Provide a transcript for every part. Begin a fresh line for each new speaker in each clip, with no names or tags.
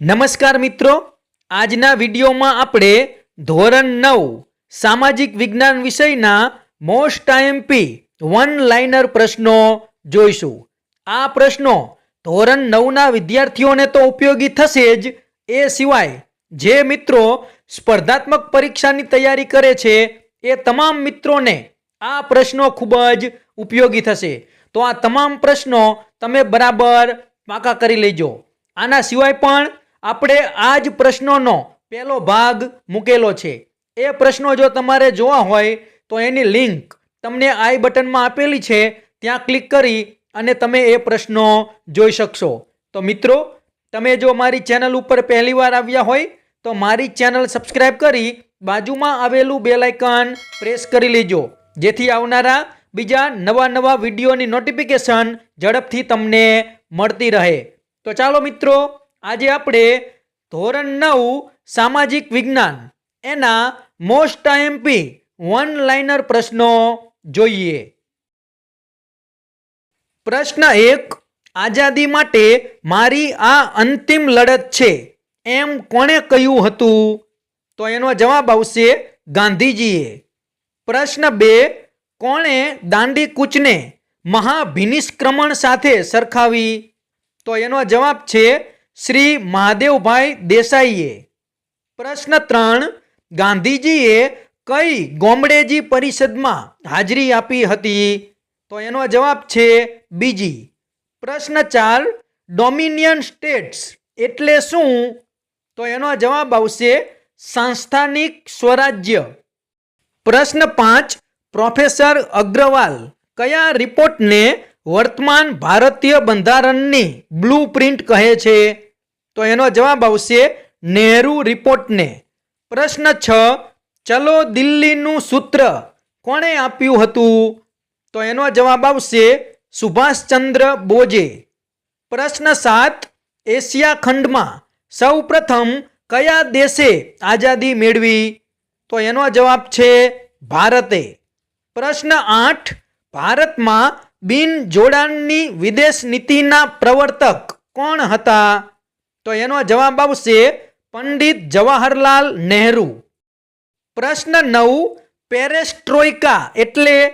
નમસ્કાર મિત્રો, આજના વિડીયોમાં આપણે ધોરણ નવ, સામાજિક વિજ્ઞાન વિષયના મોસ્ટ આઈએમપી વન લાઇનર પ્રશ્નો જોઈશું. આ પ્રશ્નો ધોરણ નવના વિદ્યાર્થીઓને તો ઉપયોગી થશે જ એ સિવાય જે મિત્રો સ્પર્ધાત્મક પરીક્ષાની તૈયારી કરે છે એ તમામ મિત્રોને આ પ્રશ્નો ખૂબ જ ઉપયોગી થશે. તો આ તમામ પ્રશ્નો તમે બરાબર પાકા કરી લેજો. આના સિવાય પણ આપણે આ જ પ્રશ્નોનો પહેલો ભાગ મૂકેલો છે. એ પ્રશ્નો જો તમારે જોવા હોય, તો એની લિંક તમને આઈ બટનમાં આપેલી છે. ત્યાં ક્લિક કરી અને તમે એ પ્રશ્નો જોઈ શકશો. તો મિત્રો, તમે જો મારી ચેનલ ઉપર પહેલીવાર આવ્યા હોય, તો મારી ચેનલ સબસ્ક્રાઈબ કરી બાજુમાં આવેલું બેલાઇકન પ્રેસ કરી લેજો. જેથી આવનારા બીજા નવા નવા વિડીયોની નોટિફિકેશન ઝડપથી તમને મળતી રહે. તો ચાલો મિત્રો આજે આપણે ધોરણ નવ, સામાજિક વિજ્ઞાન. એના મોસ્ટ આઈએમપી વન લાઇનર પ્રશ્નો જોઈએ. પ્રશ્ન એક, આઝાદી માટે મારી આ અંતિમ લડત છે. એમ કોણે કહ્યું હતું? તો એનો જવાબ આવશે ગાંધીજીએ. પ્રશ્ન બે, કોણે દાંડી કૂચને મહાભિનિષ્ક્રમણ સાથે સરખાવી? તો એનો જવાબ છે શ્રી મહાદેવભાઈ દેસાઈએ. પ્રશ્ન ત્રણ, ગાંધીજીએ કઈ ગોમડેજી પરિષદમાં હાજરી આપી હતી? તો એનો જવાબ છે બીજી. પ્રશ્ન ચાર, ડોમિનિયન સ્ટેટ્સ એટલે શું? તો એનો જવાબ આવશે સાંસ્થાનિક સ્વરાજ્ય. પ્રશ્ન પાંચ, પ્રોફેસર અગ્રવાલ કયા રિપોર્ટને વર્તમાન ભારતીય બંધારણની બ્લુ પ્રિન્ટ કહે છે? તો એનો જવાબ આવશે નહેરુ રિપોર્ટને. પ્રશ્ન છ, ચલો દિલ્હીનું સૂત્ર કોણે આપ્યું હતું? તો એનો જવાબ આવશે સુભાષચંદ્ર બોઝે. પ્રશ્ન સાત, એશિયા ખંડમાં સૌ પ્રથમ કયા દેશે આઝાદી મેળવી? તો એનો જવાબ છે ભારતે. પ્રશ્ન આઠ, ભારતમાં બિન જોડાણની વિદેશ નીતિના પ્રવર્તક કોણ હતા? તો એનો જવાબ આવશે પંડિત જવાહરલાલ નહેરુ. પ્રશ્ન નવ, પેરેસ્ટ્રોઇકા એટલે?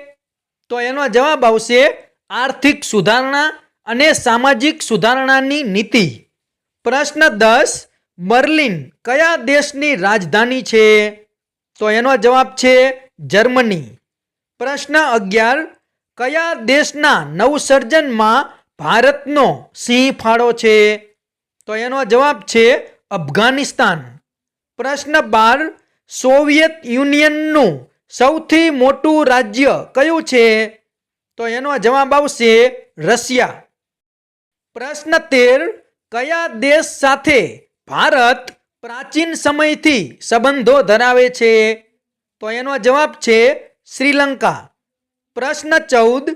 તો એનો જવાબ આવશે આર્થિક સુધારણા અને સામાજિક સુધારણાની નીતિ. પ્રશ્ન દસ બર્લિન કયા દેશની રાજધાની છે? તો એનો જવાબ છે જર્મની. પ્રશ્ન અગિયાર, કયા દેશના નવસર્જનમાં ભારતનો સિંહ ફાળો છે? તો એનો જવાબ છે અફઘાનિસ્તાન. પ્રશ્ન બાર, સોવિયત યુનિયનનું સૌથી મોટું રાજ્ય કયું છે? તો એનો જવાબ આવશે રશિયા. પ્રશ્ન તેર, કયા દેશ સાથે ભારત પ્રાચીન સમયથી સંબંધો ધરાવે છે? તો એનો જવાબ છે શ્રીલંકા. પ્રશ્ન ચૌદ,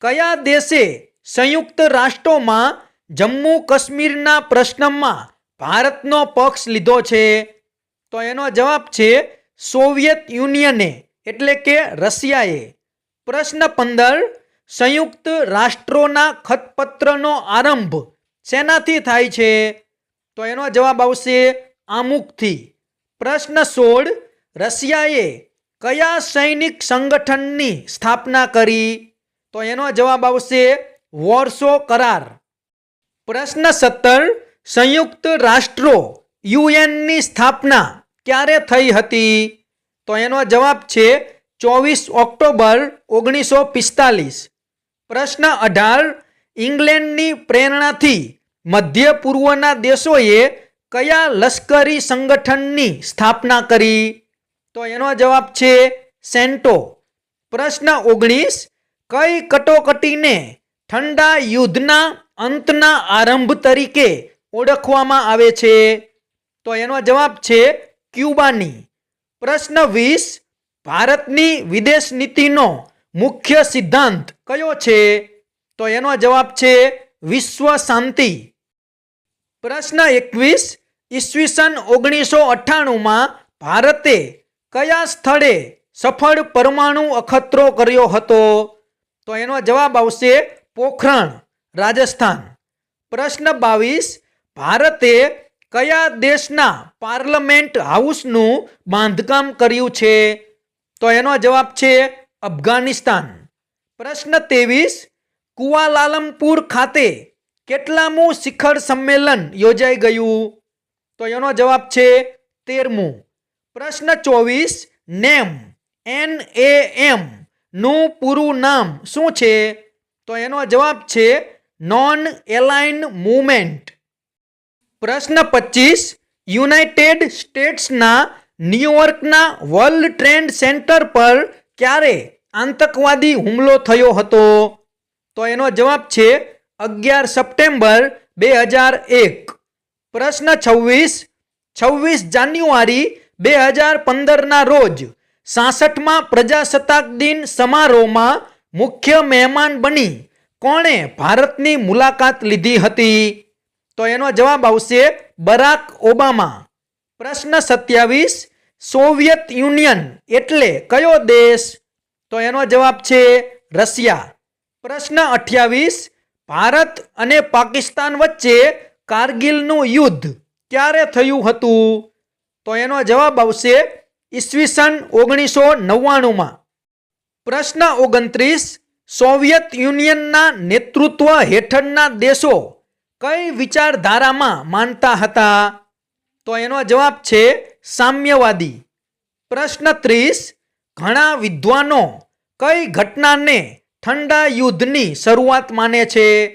કયા દેશે સંયુક્ત રાષ્ટ્રોમાં જમ્મુ કાશ્મીરના પ્રશ્નમાં ભારતનો પક્ષ લીધો છે. તો એનો જવાબ છે સોવિયત યુનિયને, એટલે કે રશિયાએ. પ્રશ્ન પંદર, સંયુક્ત રાષ્ટ્રોના ખતપત્રનો આરંભ શેનાથી થાય છે? તો એનો જવાબ આવશે આમુખથી. પ્રશ્ન સોળ, રશિયાએ કયા સૈનિક સંગઠનની સ્થાપના કરી? તો એનો જવાબ આવશે વોર્સો કરાર. પ્રશ્ન સત્તર, સંયુક્ત રાષ્ટ્રો યુએનની સ્થાપના ક્યારે થઈ હતી? તો એનો જવાબ છે ચોવીસ ઓક્ટોબર ઓગણીસો પિસ્તાલીસ. પ્રશ્ન અઢાર, ઇંગ્લેન્ડની પ્રેરણાથી મધ્ય પૂર્વના દેશોએ કયા લશ્કરી સંગઠનની સ્થાપના કરી? તો એનો જવાબ છે સેન્ટો. પ્રશ્ન ઓગણીસ, કઈ કટોકટીને ઠંડા યુદ્ધના અંતના આરંભ તરીકે ઓળખવામાં આવે છે. તો એનો જવાબ છે ક્યુબાની. પ્રશ્ન વીસ, ભારતની વિદેશ નીતિનો મુખ્ય સિદ્ધાંત કયો છે? તો એનો જવાબ છે વિશ્વ શાંતિ. પ્રશ્ન એકવીસ, ઈસવીસન ઓગણીસો અઠ્ઠાણુંમાં ભારતે કયા સ્થળે સફળ પરમાણુ અખતરો કર્યો હતો? તો એનો જવાબ આવશે પોખરણ. રાજસ્થાન. પ્રશ્ન બાવીસ, ભારતે કયા દેશના પાર્લમેન્ટ હાઉસનું બાંધકામ કર્યું છે? તો એનો જવાબ છે અફઘાનિસ્તાન. પ્રશ્ન ત્રેવીસ, કુઆલાલમપુર ખાતે કેટલામું શિખર સંમેલન યોજાઈ ગયું? તો એનો જવાબ છે તેરમું. પ્રશ્ન ચોવીસ, નેમ, એન એ એમ નું પૂરું નામ શું છે? તો એનો જવાબ છે નોન એલાઇન મુવમેન્ટ પ્રશ્ન પચીસ યુનાઇટેડ સ્ટેટ્સના ન્યુયોર્કના વર્લ્ડ ટ્રેડ સેન્ટર પર ક્યારે આતંકવાદી હુમલો થયો હતો? તો એનો જવાબ છે અગિયાર સપ્ટેમ્બર બે હજાર એક. પ્રશ્ન છવ્વીસ છવ્વીસ જાન્યુઆરી બે હજાર પંદરના રોજ સાસઠમાં પ્રજાસત્તાક દિન સમારોહમાં મુખ્ય મહેમાન બની કોણે ભારતની મુલાકાત લીધી હતી? તો એનો જવાબ આવશે બરાક ઓબામા. પ્રશ્ન સત્યાવીસ, સોવિયત યુનિયન એટલે કયો દેશ? તો એનો જવાબ છે રશિયા. પ્રશ્ન અઠ્યાવીસ, ભારત અને પાકિસ્તાન વચ્ચે કારગિલનું યુદ્ધ ક્યારે થયું હતું? તો એનો જવાબ આવશે ઈસવીસન ઓગણીસો નવ્વાણુંમાં. પ્રશ્ન ઓગણત્રીસ સોવિયત યુનિયનના નેતૃત્વ હેઠળના દેશો કઈ વિચારધારામાં માનતા હતા? તો એનો જવાબ છે સામ્યવાદી. પ્રશ્ન ત્રીસ, ઘણા વિદ્વાનો કઈ ઘટનાને ઠંડા યુદ્ધની શરૂઆત માને છે?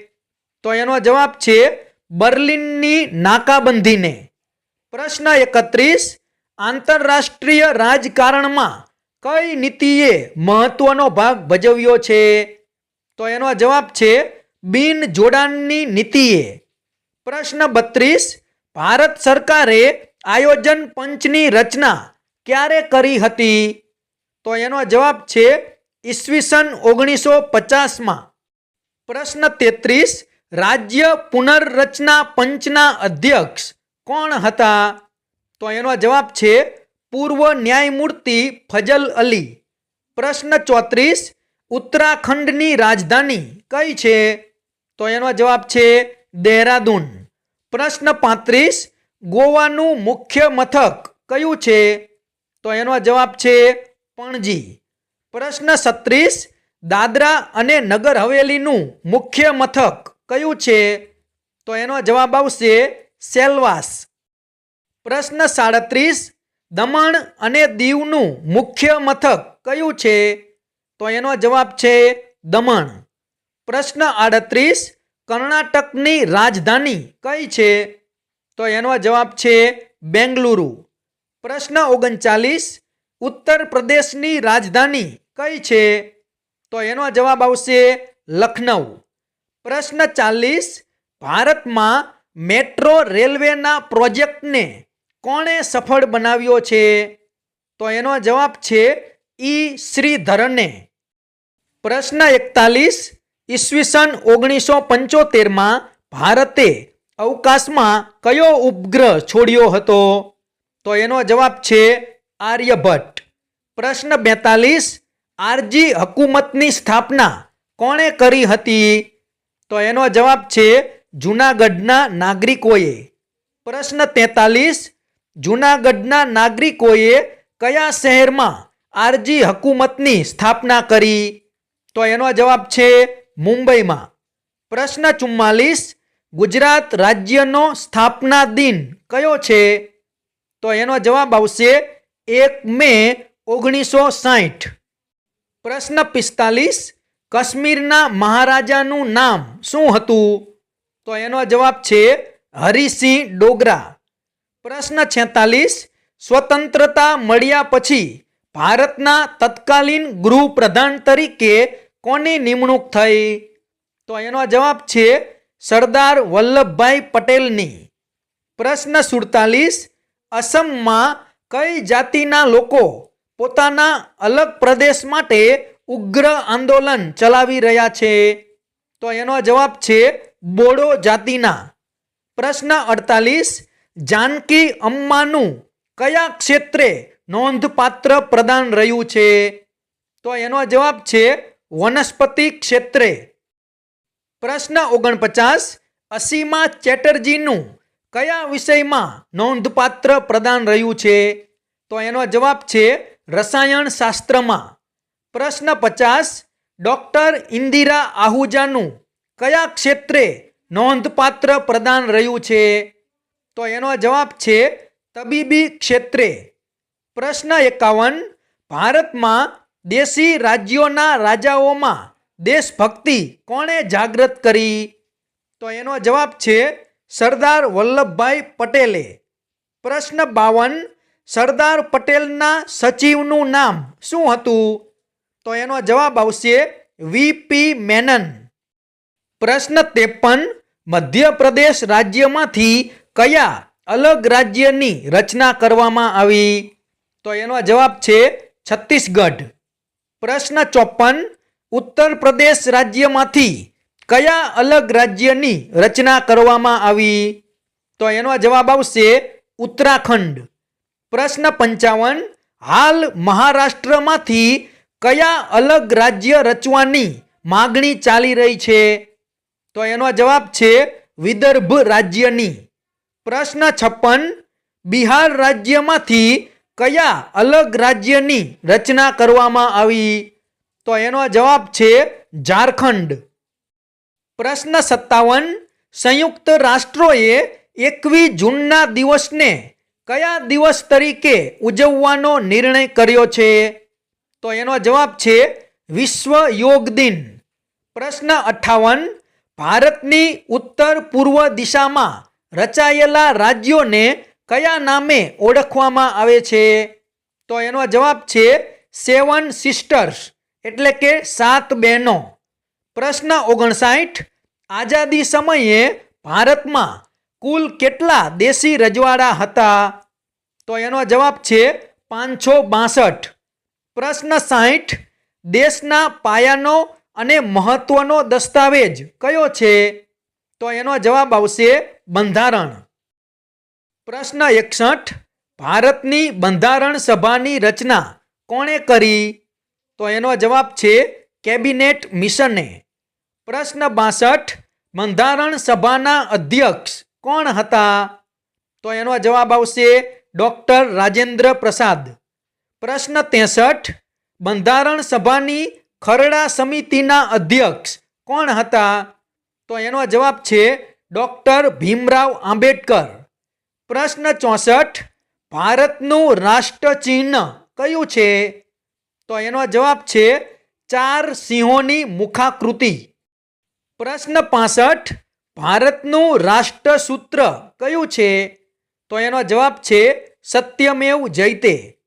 તો એનો જવાબ છે બર્લિનની નાકાબંધીને. પ્રશ્ન એકત્રીસ, આંતરરાષ્ટ્રીય રાજકારણમાં કઈ નીતિએ મહત્વનો ભાગ ભજવ્યો છે? તો એનો જવાબ છે બિન જોડાણની નીતિએ. પ્રશ્ન બત્રીસ, ભારત સરકારે આયોજન પંચની રચના ક્યારે કરી હતી? તો એનો જવાબ છે ઈસવીસન ઓગણીસો પચાસમાં. પ્રશ્ન તેત્રીસ, રાજ્ય પુનર્રચના પંચના અધ્યક્ષ કોણ હતા? તો એનો જવાબ છે પૂર્વ ન્યાયમૂર્તિ ફજલ અલી. પ્રશ્ન ચોત્રીસ, ઉત્તરાખંડની રાજધાની કઈ છે? તો એનો જવાબ છે દહેરાદૂન. પ્રશ્ન પાંત્રીસ, ગોવાનું મુખ્ય મથક કયું છે? તો એનો જવાબ છે પણજી. પ્રશ્ન સત્રીસ દાદરા અને નગર હવેલીનું મુખ્ય મથક કયું છે? તો એનો જવાબ આવશે સેલવાસ. પ્રશ્ન સાડત્રીસ દમણ અને દીવનું મુખ્ય મથક કયું છે? તો એનો જવાબ છે દમણ. પ્રશ્ન આડત્રીસ, કર્ણાટકની રાજધાની કઈ છે? તો એનો જવાબ છે બેંગલુરુ. પ્રશ્ન ઓગણચાલીસ, ઉત્તર પ્રદેશની રાજધાની કઈ છે? તો એનો જવાબ આવશે લખનઉ. પ્રશ્ન ચાલીસ, ભારતમાં મેટ્રો રેલવેના પ્રોજેક્ટને કોણે સફળ બનાવ્યો છે? તો એનો જવાબ છે ઈ શ્રીધરને. પ્રશ્ન એકતાલીસ, ઈસવીસન ઓગણીસો પંચોતેરમાં ભારતે અવકાશમાં કયો ઉપગ્રહ છોડ્યો હતો? તો એનો જવાબ છે આર્યભટ્ટ. પ્રશ્ન બેતાલીસ, આરજી હકુમતની સ્થાપના કોણે કરી હતી? તો એનો જવાબ છે જૂનાગઢના નાગરિકોએ. પ્રશ્ન તેતાલીસ જૂનાગઢના નાગરિકોએ કયા શહેરમાં આરજી હકુમતની સ્થાપના કરી? તો એનો જવાબ છે મુંબઈમાં. પ્રશ્ન ચુમ્માલીસ, ગુજરાત રાજ્યનો સ્થાપના દિન કયો છે? તો એનો જવાબ આવશે એક મે ઓગણીસો સાઠ પ્રશ્ન પિસ્તાલીસ, કાશ્મીરના મહારાજાનું નામ શું હતું? તો એનો જવાબ છે હરિસિંહ ડોગરા. પ્રશ્ન છેતાલીસ, સ્વતંત્રતા મળ્યા પછી ભારતના તત્કાલીન ગૃહપ્રધાન તરીકે કોની નિમણૂક થઈ? તો એનો જવાબ છે સરદાર વલ્લભભાઈ પટેલની. પ્રશ્ન સુડતાલીસ, અસમમાં કઈ જાતિના લોકો પોતાના અલગ પ્રદેશ માટે ઉગ્ર આંદોલન ચલાવી રહ્યા છે? તો એનો જવાબ છે બોડો જાતિના. પ્રશ્ન અડતાલીસ જાનકી અમ્માનું કયા ક્ષેત્રે નોંધપાત્ર પ્રદાન રહ્યું છે? તો એનો જવાબ છે વનસ્પતિ ક્ષેત્રે. પ્રશ્ન ઓગણપચાસ, અસીમા ચેટર્જીનું કયા વિષયમાં નોંધપાત્ર પ્રદાન રહ્યું છે? તો એનો જવાબ છે રસાયણ શાસ્ત્રમાં. પ્રશ્ન પચાસ, ડૉક્ટર ઇન્દિરા આહુજાનું કયા ક્ષેત્રે નોંધપાત્ર પ્રદાન રહ્યું છે? તો એનો જવાબ છે તબીબી ક્ષેત્રે. પ્રશ્ન એકાવન, ભારતમાં દેશી રાજ્યોના રાજાઓમાં દેશભક્તિ કોણે જાગૃત કરી? તો એનો જવાબ છે સરદાર વલ્લભભાઈ પટેલે. પ્રશ્ન બાવન, સરદાર પટેલના સચિવનું નામ શું હતું? તો એનો જવાબ આવશે વીપી મેનન. પ્રશ્ન ત્રેપન, મધ્યપ્રદેશ રાજ્યમાંથી કયા અલગ રાજ્યની રચના કરવામાં આવી? તો એનો જવાબ છે છત્તીસગઢ. પ્રશ્ન ચોપન ઉત્તર પ્રદેશ રાજ્યમાંથી કયા અલગ રાજ્યની રચના કરવામાં આવી? તો એનો જવાબ આવશે ઉત્તરાખંડ. પ્રશ્ન પંચાવન, હાલ મહારાષ્ટ્રમાંથી કયા અલગ રાજ્ય રચવાની માગણી ચાલી રહી છે? તો એનો જવાબ છે વિદર્ભ રાજ્યની. પ્રશ્ન છપ્પન, બિહાર રાજ્યમાંથી કયા અલગ રાજ્યની રચના કરવામાં આવી? તો એનો જવાબ છે ઝારખંડ. પ્રશ્ન સત્તાવન, સંયુક્ત રાષ્ટ્રોએ એકવીસ જૂનના દિવસને કયા દિવસ તરીકે ઉજવવાનો નિર્ણય કર્યો છે? તો એનો જવાબ છે વિશ્વ યોગ દિન. પ્રશ્ન અઠ્ઠાવન ભારતની ઉત્તર પૂર્વ દિશામાં રચાયેલા રાજ્યોને કયા નામે ઓળખવામાં આવે છે? તો એનો જવાબ છે સેવન સિસ્ટર્સ, એટલે કે સાત બહેનો. પ્રશ્ન ઓગણસાઠ, આઝાદી સમયે ભારતમાં કુલ કેટલા દેશી રજવાડા હતા? તો એનો જવાબ છે પાંચસો બાસઠ. પ્રશ્ન સાઠ દેશના પાયાનો અને મહત્વનો દસ્તાવેજ કયો છે? તો એનો જવાબ આવશે બંધારણ. પ્રશ્ન એકસઠ, ભારતની બંધારણ સભાની રચના કોણે કરી? તો એનો જવાબ છે કેબિનેટ મિશને. પ્રશ્ન બાસઠ, બંધારણ સભાના અધ્યક્ષ કોણ હતા? તો એનો જવાબ આવશે ડૉક્ટર રાજેન્દ્ર પ્રસાદ. પ્રશ્ન ત્રેસઠ, બંધારણ સભાની ખરડા સમિતિના અધ્યક્ષ કોણ હતા? તો એનો જવાબ છે ડૉક્ટર ભીમરાવ આંબેડકર. પ્રશ્ન ચોસઠ, ભારતનું રાષ્ટ્રચિહ્ન કયું છે? તો એનો જવાબ છે ચાર સિંહોની મુખાકૃતિ. પ્રશ્ન પાસઠ, ભારતનું રાષ્ટ્રસૂત્ર કયું છે? તો એનો જવાબ છે સત્યમેવ જયતે.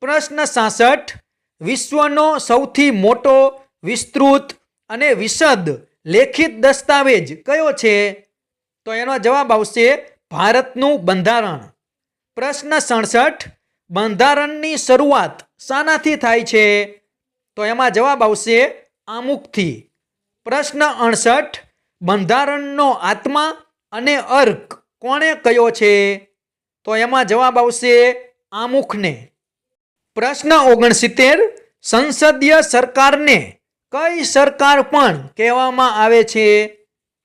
પ્રશ્ન સાસઠ, વિશ્વનો સૌથી મોટો, વિસ્તૃત અને વિશદ લેખિત દસ્તાવેજ કયો છે? તો એનો જવાબ આવશે ભારતનું બંધારણ. પ્રશ્ન સડસઠ, બંધારણની શરૂઆત શાનાથી થાય છે? તો એમાં જવાબ આવશે આમુખથી. પ્રશ્ન અડસઠ, બંધારણનો આત્મા અને અર્ક કોણે કયો છે? તો એમાં જવાબ આવશે આમુખને. પ્રશ્ન ઓગણસિત્તેર, સંસદીય સરકારને કઈ સરકાર પણ કહેવામાં આવે છે?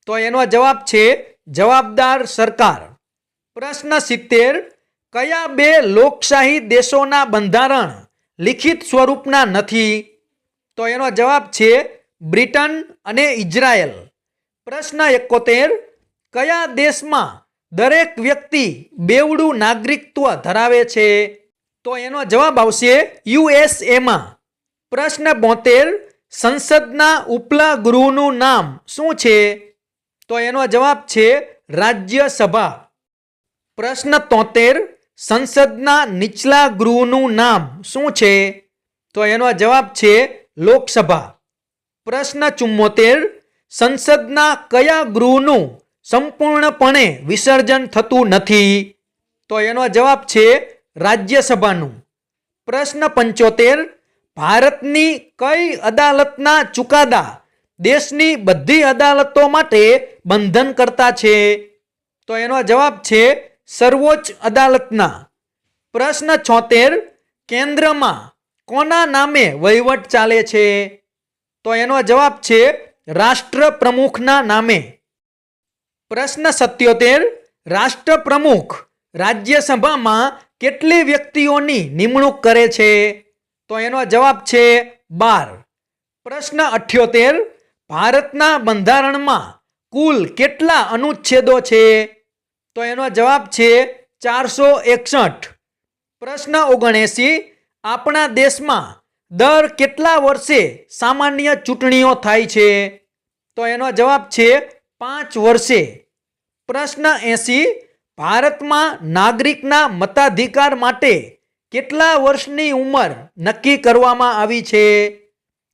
તો એનો જવાબ છે જવાબદાર સરકાર. પ્રશ્ન સિત્તેર, કયા બે લોકશાહી દેશોના બંધારણ લિખિત સ્વરૂપના નથી? તો એનો જવાબ છે બ્રિટન અને ઇઝરાયલ. પ્રશ્ન એકોતેર, કયા દેશમાં દરેક વ્યક્તિ બેવડું નાગરિકત્વ ધરાવે છે? તો એનો જવાબ આવશે યુએસએમાં પ્રશ્ન બોતેર સંસદના ઉપલા ગૃહનું નામ શું છે? તો એનો જવાબ છે રાજ્યસભા. પ્રશ્ન તોતેર, સંસદના નીચલા ગૃહનું નામ શું છે? તો એનો જવાબ છે લોકસભા. પ્રશ્ન ચુમ્મોતેર, સંસદના કયા ગૃહનું સંપૂર્ણપણે વિસર્જન થતું નથી? તો એનો જવાબ છે રાજ્યસભાનું. પ્રશ્ન પંચોતેર ભારતની કઈ અદાલતના ચુકાદા દેશની બધી અદાલતો માટે બંધન કરતા છે? તો એનો જવાબ છે સર્વોચ્ચ અદાલતના. પ્રશ્ન છોતેર, કેન્દ્રમાં કોના નામે વહીવટ ચાલે છે? તો એનો જવાબ છે રાષ્ટ્ર પ્રમુખના નામે. પ્રશ્ન સત્યોતેર, રાષ્ટ્રપ્રમુખ રાજ્યસભામાં કેટલી વ્યક્તિઓની નિમણૂક કરે છે? તો એનો જવાબ છે બાર. પ્રશ્ન અઠ્યોતેર, ભારતના બંધારણમાં કુલ કેટલા અનુચ્છેદો છે? તો એનો જવાબ છે ચારસો એકસઠ. પ્રશ્ન ઓગણએંસી, આપણા દેશમાં દર કેટલા વર્ષે સામાન્ય ચૂંટણીઓ થાય છે? તો એનો જવાબ છે પાંચ વર્ષે. પ્રશ્ન એંસી, ભારતમાં નાગરિકના મતાધિકાર માટે કેટલા વર્ષની ઉંમર નક્કી કરવામાં આવી છે?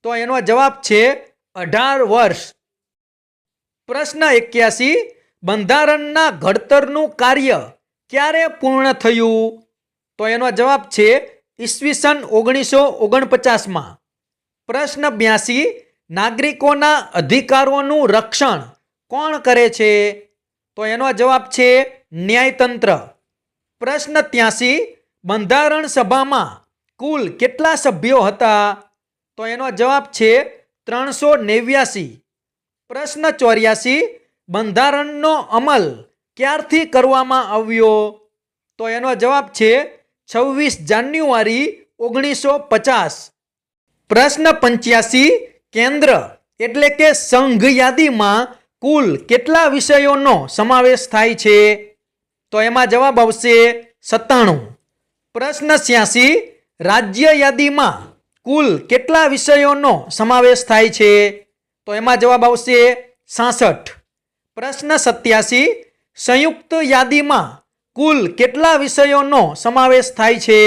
તો એનો જવાબ છે અઢાર વર્ષ. પ્રશ્ન એક્યાસી, બંધારણના ઘડતરનું કાર્ય ક્યારે પૂર્ણ થયું? તો એનો જવાબ છે ઈસવીસન ઓગણીસો ઓગણપચાસમાં. પ્રશ્ન બ્યાસી, નાગરિકોના અધિકારોનું રક્ષણ કોણ કરે છે? તો એનો જવાબ છે ન્યાયતંત્ર. પ્રશ્ન ત્યાસી બંધારણ સભામાં કુલ કેટલા સભ્યો હતા? તો એનો જવાબ છે ત્રણસો નેવ્યાસી. પ્રશ્ન ચોર્યાસી, બંધારણનો અમલ ક્યારથી કરવામાં આવ્યો? તો એનો જવાબ છે છવ્વીસ જાન્યુઆરી ઓગણીસો પચાસ. પ્રશ્ન પંચ્યાસી, કેન્દ્ર એટલે કે સંઘ યાદીમાં કુલ કેટલા વિષયોનો સમાવેશ થાય છે? તો એમાં જવાબ આવશે સત્તાણું. પ્રશ્ન છ્યાસી રાજ્ય યાદીમાં કુલ કેટલા વિષયોનો સમાવેશ થાય છે? તો એમાં જવાબ આવશે સાસઠ. પ્રશ્ન સત્યાસી, સંયુક્ત યાદીમાં કુલ કેટલા વિષયોનો સમાવેશ થાય છે?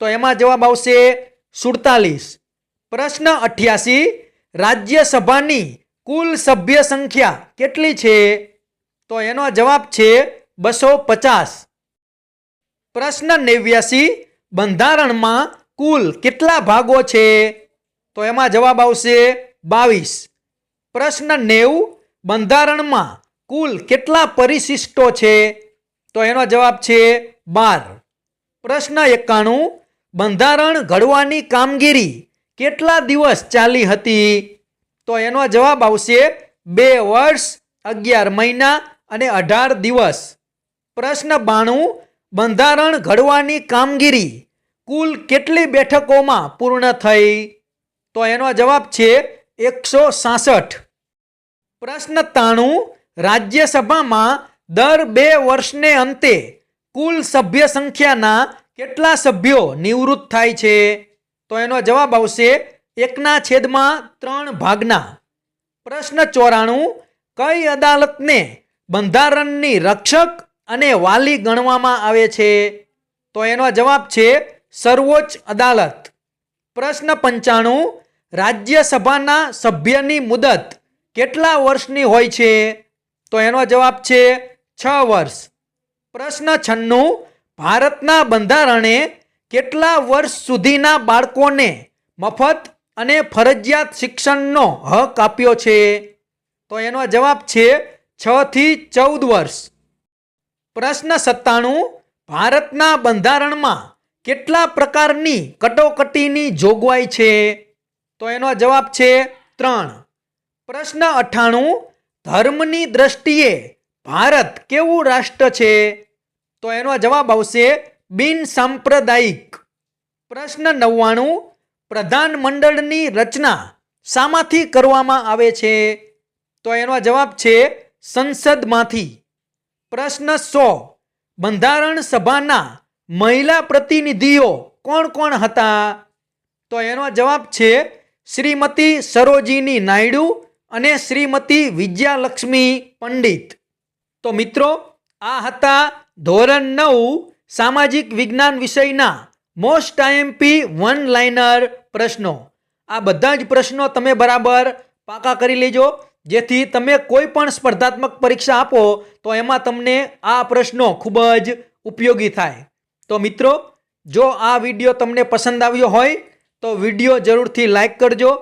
તો એમાં જવાબ આવશે સુડતાલીસ. પ્રશ્ન અઠ્યાસી, રાજ્યસભાની કુલ સભ્ય સંખ્યા કેટલી છે? તો એનો જવાબ છે બસો પચાસ. પ્રશ્ન નેવ્યાસી, બંધારણમાં કુલ કેટલા ભાગો છે? તો એમાં જવાબ આવશે બાવીસ. પ્રશ્ન નેવું, બંધારણમાં કુલ કેટલા પરિશિષ્ટો છે? તો એનો જવાબ છે બાર. પ્રશ્ન એકાણું, બંધારણ ઘડવાની કામગીરી કેટલા દિવસ ચાલી હતી? તો એનો જવાબ આવશે બે વર્ષ, અગિયાર મહિના અને અઢાર દિવસ. પ્રશ્ન બાણું બંધારણ ઘડવાની કામગીરી કુલ કેટલી બેઠકોમાં પૂર્ણ થઈ? તો એનો જવાબ છે એકસો સાસઠ. પ્રશ્ન તાણું રાજ્યસભામાં દર બે વર્ષને અંતે કુલ સભ્ય સંખ્યાના કેટલા સભ્યો નિવૃત્ત થાય છે? તો એનો જવાબ આવશે એકના છેદમાં ત્રણ ભાગના. પ્રશ્ન ચોરાણું, કઈ અદાલતને બંધારણની રક્ષક અને વાલી ગણવામાં આવે છે. તો એનો જવાબ છે સર્વોચ્ચ અદાલત. પ્રશ્ન પંચાણું, રાજ્યસભાના સભ્યની મુદત કેટલા વર્ષની હોય છે? તો એનો જવાબ છે છ વર્ષ. પ્રશ્ન છન્નું, ભારતના બંધારણે કેટલા વર્ષ સુધીના બાળકોને મફત અને ફરજિયાત શિક્ષણનો હક આપ્યો છે? તો એનો જવાબ છે છથી ચૌદ વર્ષ. પ્રશ્ન સત્તાણું, ભારતના બંધારણમાં કેટલા પ્રકારની કટોકટીની જોગવાઈ છે? તો એનો જવાબ છે ત્રણ. પ્રશ્ન અઠ્ઠાણું, ધર્મની દ્રષ્ટિએ ભારત કેવું રાષ્ટ્ર છે? તો એનો જવાબ આવશે બિન સાંપ્રદાયિક. પ્રશ્ન નવ્વાણું પ્રધાનમંડળની રચના શામાંથી કરવામાં આવે છે? તો એનો જવાબ છે સંસદમાંથી. પ્રશ્ન સો. બંધારણ સભાના મહિલા પ્રતિનિધિઓ કોણ કોણ હતા? તો એનો જવાબ છે શ્રીમતી સરોજીની નાયડુ અને શ્રીમતી વિજયાલક્ષ્મી પંડિત. તો મિત્રો, આ હતા ધોરણ નવ સામાજિક વિજ્ઞાન વિષયના મોસ્ટ આઈએમપી વન લાઇનર પ્રશ્નો. આ બધા જ પ્રશ્નો તમે બરાબર પાકા કરી લેજો. જેથી તમે કોઈ પણ સ્પર્ધાત્મક પરીક્ષા આપો, તો એમાં તમને આ પ્રશ્નો ખૂબ જ ઉપયોગી થાય. તો મિત્રો, જો આ વીડિયો તમને પસંદ આવ્યો હોય, તો વીડિયો જરૂરથી લાઇક કરજો,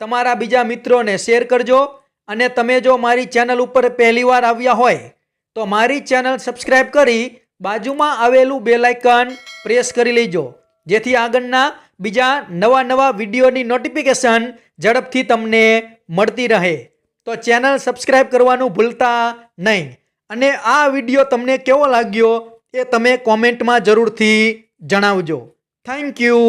તમારા બીજા મિત્રોને શેર કરજો, અને તમે જો મારી ચેનલ ઉપર પહેલીવાર આવ્યા હોય, તો મારી ચેનલ સબસ્ક્રાઈબ કરી બાજુમાં આવેલું બેલાઇકન પ્રેસ કરી લેજો, જેથી આગળના બીજા નવા નવા વિડીયોની નોટિફિકેશન ઝડપથી તમને મળતી રહે. તો ચેનલ સબસ્ક્રાઈબ કરવાનું ભૂલતા નહીં. અને આ વીડિયો તમને કેવો લાગ્યો એ તમે કોમેન્ટમાં જરૂરથી જણાવજો. Thank you